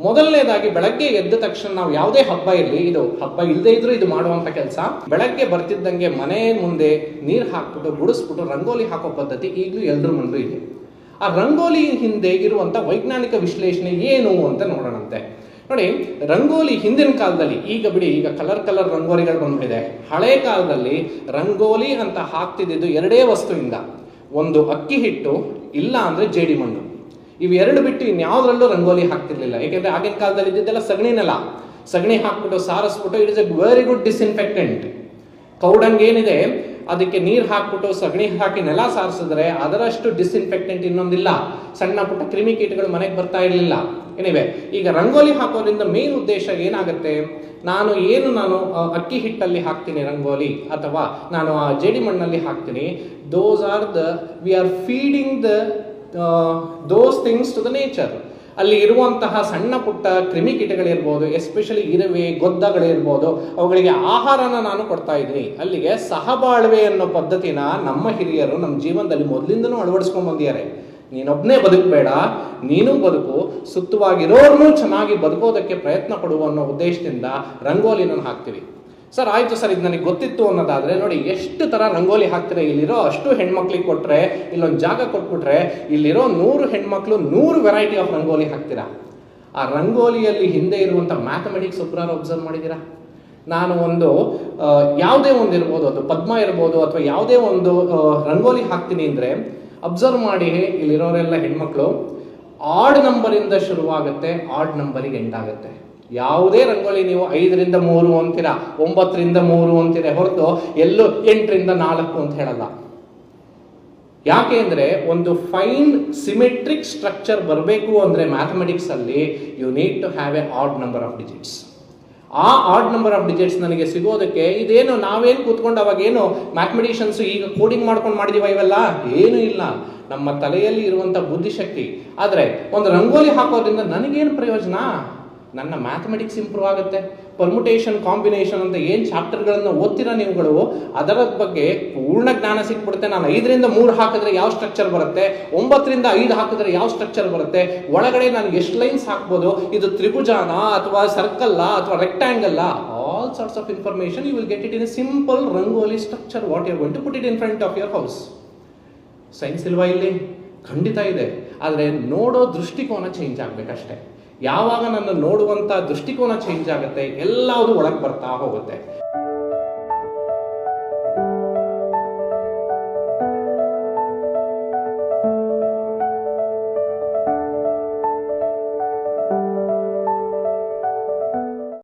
ಮೊದಲನೇದಾಗಿ ಬೆಳಗ್ಗೆ ಎದ್ದ ತಕ್ಷಣ ನಾವು ಯಾವುದೇ ಹಬ್ಬ ಇರಲಿ, ಇದು ಹಬ್ಬ ಇಲ್ಲದೆ ಇದ್ರೂ ಇದು ಮಾಡುವಂತ ಕೆಲಸ, ಬೆಳಗ್ಗೆ ಬರ್ತಿದ್ದಂಗೆ ಮನೆ ಮುಂದೆ ನೀರು ಹಾಕ್ಬಿಟ್ಟು, ಗುಡಿಸ್ಬಿಟ್ಟು, ರಂಗೋಲಿ ಹಾಕೋ ಪದ್ಧತಿ ಈಗಲೂ ಎಲ್ರ ಮುಂದೆ ಇದೆ. ಆ ರಂಗೋಲಿ ಹಿಂದೆ ಇರುವಂತ ವೈಜ್ಞಾನಿಕ ವಿಶ್ಲೇಷಣೆ ಏನು ಅಂತ ನೋಡೋಣಂತೆ. ನೋಡಿ, ರಂಗೋಲಿ ಹಿಂದಿನ ಕಾಲದಲ್ಲಿ, ಈಗ ಬಿಡಿ, ಈಗ ಕಲರ್ ಕಲರ್ ರಂಗೋಲಿಗಳು ಬಂದ್ಬಿಟ್ಟಿದೆ. ಹಳೆ ಕಾಲದಲ್ಲಿ ರಂಗೋಲಿ ಅಂತ ಹಾಕ್ತಿದ್ದು ಎರಡೇ ವಸ್ತುವಿಂದ. ಒಂದು ಅಕ್ಕಿ ಹಿಟ್ಟು, ಇಲ್ಲ ಅಂದ್ರೆ ಜೇಡಿ ಮಣ್ಣು ಇವೆರಡು ಬಿಟ್ಟು ಇನ್ಯಾವುದರಲ್ಲೂ ರಂಗೋಲಿ ಹಾಕ್ತಿರ್ಲಿಲ್ಲ. ಯಾಕೆಂದ್ರೆ ಆಗಿನ ಕಾಲದಲ್ಲಿ ಇದ್ದಿದ್ದೆಲ್ಲ ಸಗಣಿ ನೆಲ. ಸಗಣಿ ಹಾಕ್ಬಿಟ್ಟು ಸಾರಿಸ್ಬಿಟ್ಟು it is a very good disinfectant. Cow dung ಏನಿದೆ, ಅದಕ್ಕೆ ನೀರು ಹಾಕ್ಬಿಟ್ಟು ಸಗಣಿ ಹಾಕಿ ನೆಲ ಸಾರಿಸಿದ್ರೆ ಅದರಷ್ಟು ಡಿಸ್ಇನ್ಫೆಕ್ಟೆಂಟ್ ಇನ್ನೊಂದಿಲ್ಲ. ಸಣ್ಣ ಪುಟ್ಟ ಕ್ರಿಮಿಕೀಟಗಳು ಮನೆಗೆ ಬರ್ತಾ ಇರಲಿಲ್ಲ. ಏನಿವೆ ಈಗ ರಂಗೋಲಿ ಹಾಕೋದ್ರಿಂದ ಮೇನ್ ಉದ್ದೇಶ ಏನಾಗುತ್ತೆ? ನಾನು ಏನು ನಾನು ಅಕ್ಕಿ ಹಿಟ್ಟಲ್ಲಿ ಹಾಕ್ತೀನಿ ರಂಗೋಲಿ, ಅಥವಾ ನಾನು ಆ ಜೇಡಿ ಮಣ್ಣಲ್ಲಿ ಹಾಕ್ತೀನಿ. Those are the we are feeding the those things to the nature ಅಲ್ಲಿ ಇರುವಂತಹ ಸಣ್ಣ ಪುಟ್ಟ ಕ್ರಿಮಿಕೀಟಗಳಿರ್ಬೋದು ಎಸ್ಪೆಷಲಿ ಇರುವೆ, ಗೊದ್ದಗಳಿರ್ಬೋದು, ಅವುಗಳಿಗೆ ಆಹಾರನ ನಾನು ಕೊಡ್ತಾ ಇದ್ದೀನಿ. ಅಲ್ಲಿಗೆ ಸಹಬಾಳ್ವೆ ಅನ್ನೋ ಪದ್ಧತಿನ ನಮ್ಮ ಹಿರಿಯರು ನಮ್ಮ ಜೀವನದಲ್ಲಿ ಮೊದಲಿಂದನೂ ಅಳವಡಿಸ್ಕೊಂಡು ಬಂದಿದ್ದಾರೆ. ನೀನೊಬ್ಬನೇ ಬದುಕಬೇಡ, ನೀನು ಬದುಕು, ಸುತ್ತವಾಗಿರೋರ್ನೂ ಚೆನ್ನಾಗಿ ಬದುಕೋದಕ್ಕೆ ಪ್ರಯತ್ನ ಪಡುವ ಅನ್ನೋ ಉದ್ದೇಶದಿಂದ ರಂಗೋಲಿನ ಹಾಕ್ತೀವಿ. ಸರ್, ಆಯ್ತು ಸರ್, ಇದು ನನಗೆ ಗೊತ್ತಿತ್ತು ಅನ್ನೋದಾದ್ರೆ ನೋಡಿ, ಎಷ್ಟು ತರ ರಂಗೋಲಿ ಹಾಕ್ತಾರೆ ಇಲ್ಲಿರೋ ಅಷ್ಟು ಹೆಣ್ಮಕ್ಳಿಗೆ ಕೊಟ್ರೆ, ಇಲ್ಲೊಂದು ಜಾಗ ಕೊಟ್ಬಿಟ್ರೆ ಇಲ್ಲಿರೋ ನೂರು ಹೆಣ್ಮಕ್ಳು ನೂರು ವೆರೈಟಿ ಆಫ್ ರಂಗೋಲಿ ಹಾಕ್ತೀರಾ? ಆ ರಂಗೋಲಿಯಲ್ಲಿ ಹಿಂದೆ ಇರುವಂತ ಮ್ಯಾಥಮೆಟಿಕ್ಸ್ ಒಬ್ಬರಾರು ಅಬ್ಸರ್ವ್ ಮಾಡಿದ್ದೀರಾ? ನಾನು ಒಂದು ಯಾವುದೇ ಒಂದು ಇರ್ಬೋದು, ಅದು ಪದ್ಮ ಇರ್ಬೋದು, ಅಥವಾ ಯಾವುದೇ ಒಂದು ರಂಗೋಲಿ ಹಾಕ್ತೀನಿ ಅಂದ್ರೆ ಅಬ್ಸರ್ವ್ ಮಾಡಿ ಇಲ್ಲಿರೋರೆಲ್ಲ ಹೆಣ್ಮಕ್ಳು ಆಡ್ ನಂಬರಿಂದ ಶುರುವಾಗುತ್ತೆ ಆಡ್ ನಂಬರಿಗೆ ಎಂಡ್ ಆಗುತ್ತೆ. ಯಾವುದೇ ರಂಗೋಲಿ ನೀವು ಐದರಿಂದ ಮೂರು ಅಂತೀರಾ, ಒಂಬತ್ತರಿಂದ ಮೂರು ಅಂತೀರಾ ಹೊರತು ಎಲ್ಲೂ ಎಂಟರಿಂದ ನಾಲ್ಕು ಅಂತ ಹೇಳಲ್ಲ. ಯಾಕೆ ಅಂದರೆ ಒಂದು ಫೈನ್ ಸಿಮೆಟ್ರಿಕ್ ಸ್ಟ್ರಕ್ಚರ್ ಬರಬೇಕು ಅಂದರೆ ಮ್ಯಾಥಮೆಟಿಕ್ಸ್ ಅಲ್ಲಿ you need to have a odd number of digits ಆ ಆಡ್ ನಂಬರ್ ಆಫ್ ಡಿಜಿಟ್ಸ್ ನನಗೆ ಸಿಗೋದಕ್ಕೆ ಇದೇನು ನಾವೇನು ಕೂತ್ಕೊಂಡು ಅವಾಗ ಏನು ಮ್ಯಾಥಮೆಟಿಷಿಯನ್ಸ್ ಈಗ ಕೋಡಿಂಗ್ ಮಾಡ್ಕೊಂಡು ಮಾಡಿದೀವ ಇವೆಲ್ಲ? ಏನೂ ಇಲ್ಲ. ನಮ್ಮ ತಲೆಯಲ್ಲಿ ಇರುವಂಥ ಬುದ್ಧಿಶಕ್ತಿ. ಆದರೆ ಒಂದು ರಂಗೋಲಿ ಹಾಕೋದ್ರಿಂದ ನನಗೇನು ಪ್ರಯೋಜನ? ನನ್ನ ಮ್ಯಾಥಮೆಟಿಕ್ಸ್ ಇಂಪ್ರೂವ್ ಆಗುತ್ತೆ. ಪರ್ಮುಟೇಷನ್ ಕಾಂಬಿನೇಷನ್ ಅಂತ ಏನು ಚಾಪ್ಟರ್ಗಳನ್ನು ಓದ್ತೀರಾ ನೀವುಗಳು, ಅದರ ಬಗ್ಗೆ ಪೂರ್ಣ ಜ್ಞಾನ ಸಿಕ್ಬಿಡುತ್ತೆ. ನಾನು ಐದರಿಂದ ಮೂರು ಹಾಕಿದ್ರೆ ಯಾವ ಸ್ಟ್ರಕ್ಚರ್ ಬರುತ್ತೆ? ಒಂಬತ್ತರಿಂದ ಐದು ಹಾಕಿದ್ರೆ ಯಾವ ಸ್ಟ್ರಕ್ಚರ್ ಬರುತ್ತೆ? ಒಳಗಡೆ ನಾನು ಎಷ್ಟು ಲೈನ್ಸ್ ಹಾಕ್ಬೋದು? ಇದು ತ್ರಿಭುಜಾನ ಅಥವಾ ಸರ್ಕಲ್ಲ ಅಥವಾ ರೆಕ್ಟ್ಯಾಂಗಲ್ಲ all sorts of information you will get it in simple rangoli structure what you going to put it in front of your house science ಇಲ್ವಾ ಇಲ್ಲಿ? ಖಂಡಿತ ಇದೆ. ಆದರೆ ನೋಡೋ ದೃಷ್ಟಿಕೋನ ಚೇಂಜ್ ಆಗ್ಬೇಕಷ್ಟೇ. ಯಾವಾಗ ನನ್ನ ನೋಡುವಂಥ ದೃಷ್ಟಿಕೋನ ಚೇಂಜ್ ಆಗುತ್ತೆ ಎಲ್ಲವೂ ಒಳಗೆ ಬರ್ತಾ ಹೋಗುತ್ತೆ.